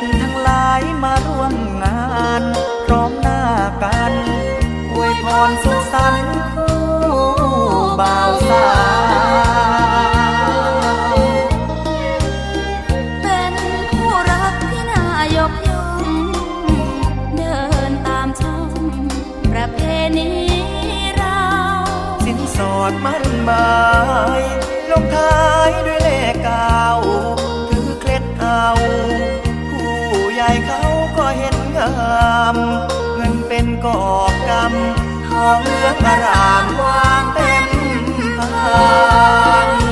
ทั้งหลายมาร่วมงานพร้อมหน้ากันอวยพรสุขสันต์คู่บ่าวสาวเป็นคู่รักที่นายกย่เดินตามช่องประเพณีเราสินสอดมั่นหมายลงท้ายด้วยเลขเก้าคือเคล็ดเอาามเงินเป็นกอบกำทองเหลืองอารามวางเต็มทาง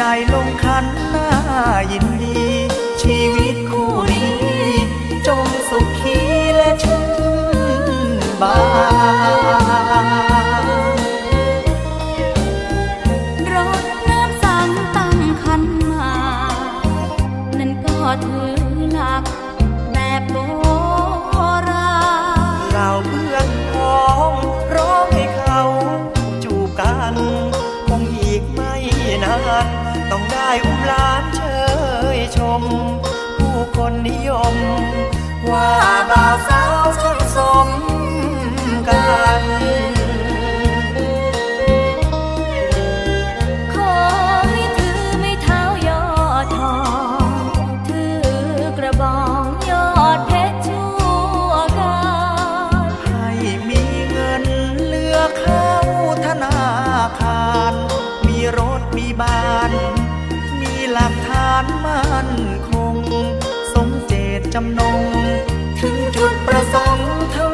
ใจลงคัน บาน มีหลักฐานมั่นคงสมเจตจำนง ถึงจุดประสงค์เธอ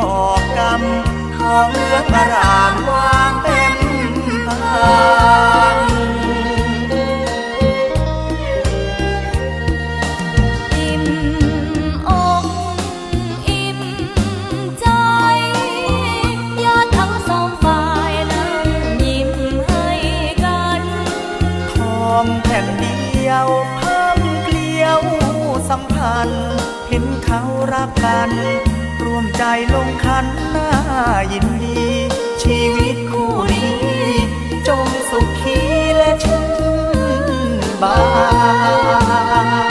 ก่อกรรมของเอื้อมารามวางเต็มทางแผ่นเดียวพิ่เกลียวสัมพันธ์ เห็นเขารักกัน รวมใจลงขันหน้ายินดี ชีวิตคู่นี้ จงสุขีและชื่นบาน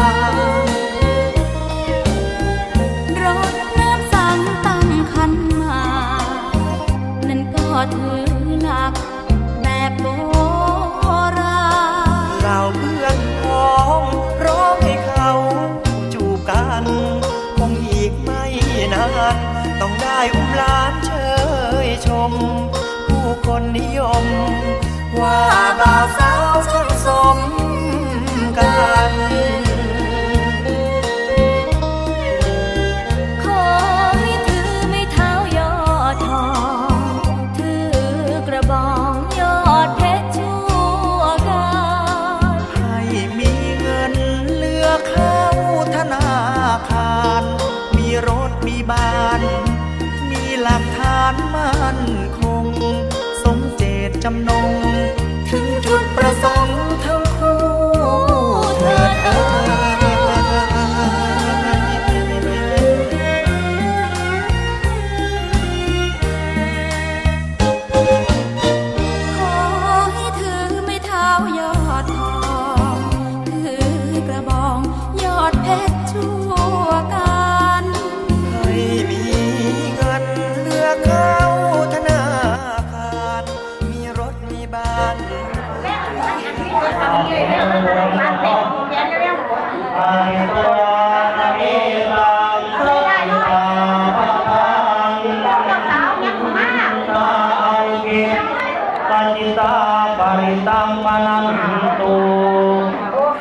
ได้อุ้มลานเชยชม ผู้คนนิยม ว่าบาสา no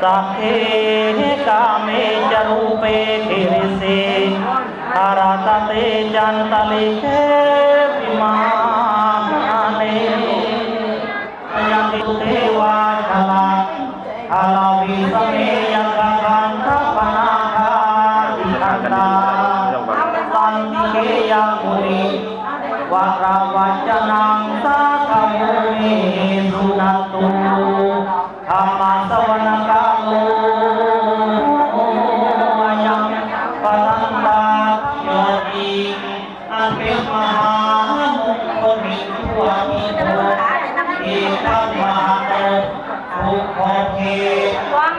दाखे कामे चरूपे फिर से। हरा तते जनतलिखे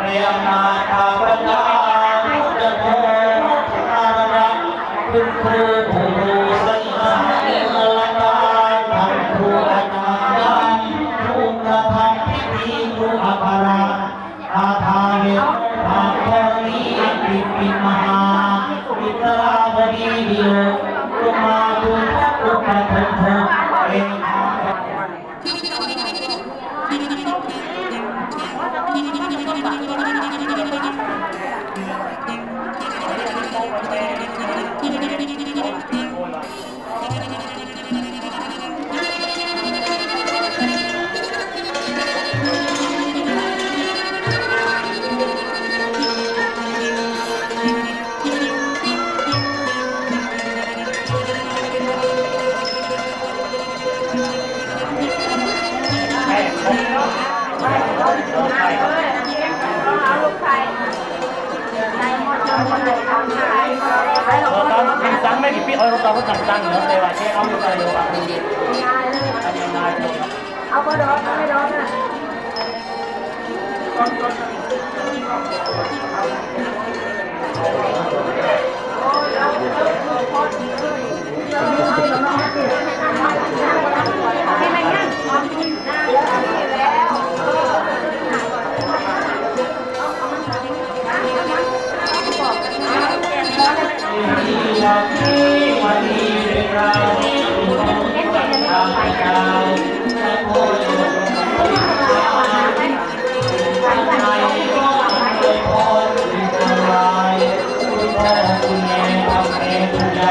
เรียมนาทัพนา Kalau pisang mah pipi orang tahu tentang no lewatnya kamu kalau lewat ini. Apa dong? Apa dong?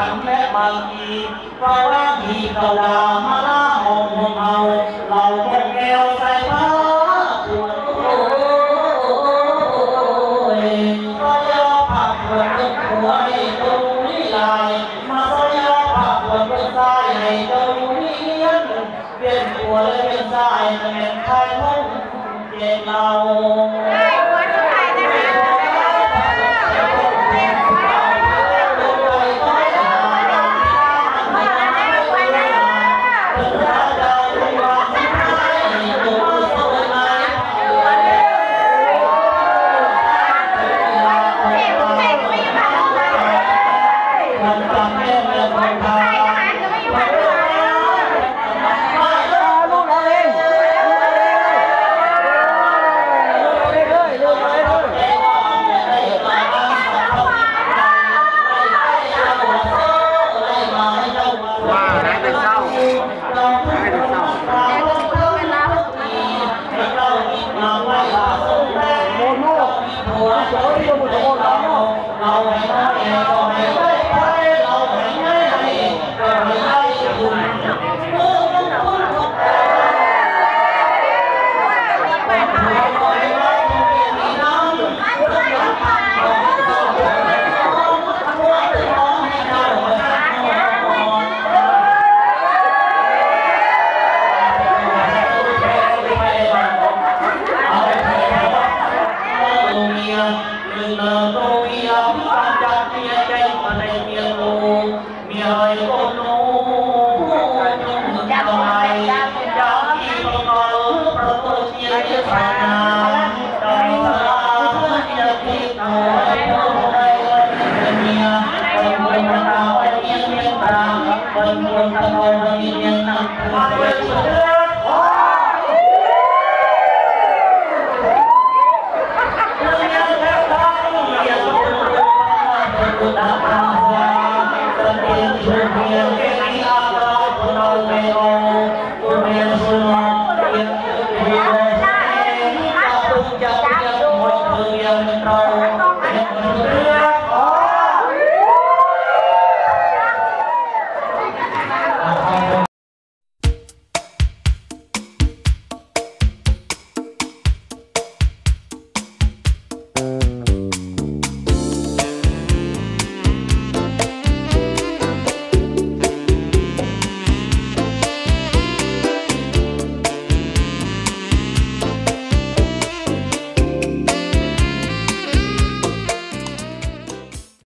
กันทุกขันและบางทีเพราะว่าทีเขาดามาลาหองหงเอาเราแก้วแก้วใส่ผ้าปวดโอ้ยก็ยอผักปวดจนหัวให้ตรงนี้ลายมาก็ยอผักปวดเป็นสายให้ตรงนี้เลี้ยนเปลี่ยนตัวเลยเป็นสายแต่แม่นไทยห้องเจ็บเล่า